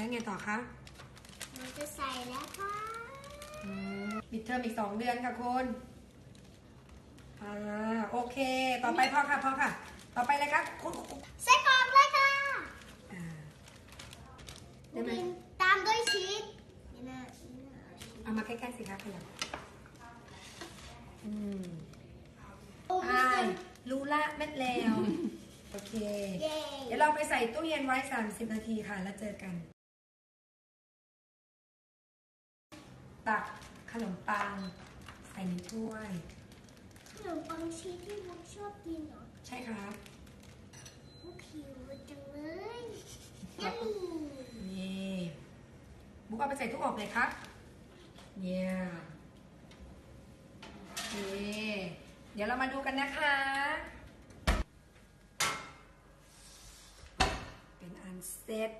แล้วไงต่อคะเราจะใส่แล้วค่ะอืมปิดเทอมอีกสองเดือนค่ะคุณอ่าโอเค ต่อไปพ่อค่ะพ่อค่ะ ต่อไปเลยครับคุณคุณใส่กรอกเลยค่ะอ่าได้ไหมตามด้วยชีสนี่นะนี่นะเอาชีสเอามาใกล้ๆสิคะขยับอืมโอ้อ่ารู้ละเม็ดแล้ว โอเคเย้เดี๋ยวเราไปใส่ตู้เย็นไว้ 30 นาทีค่ะ แล้วเจอกัน ตักขนมปังใส่ในถ้วย ขนมปังชีสที่มุกชอบกินเหรอใช่ครับมุกหิวจังเลยยัมมี่นี่บุ๊กเอาไปใส่ทุกอบเลยครับเนี่ยนี่เดี๋ยวเรามาดูกันนะคะ เป็นอันเสร็จ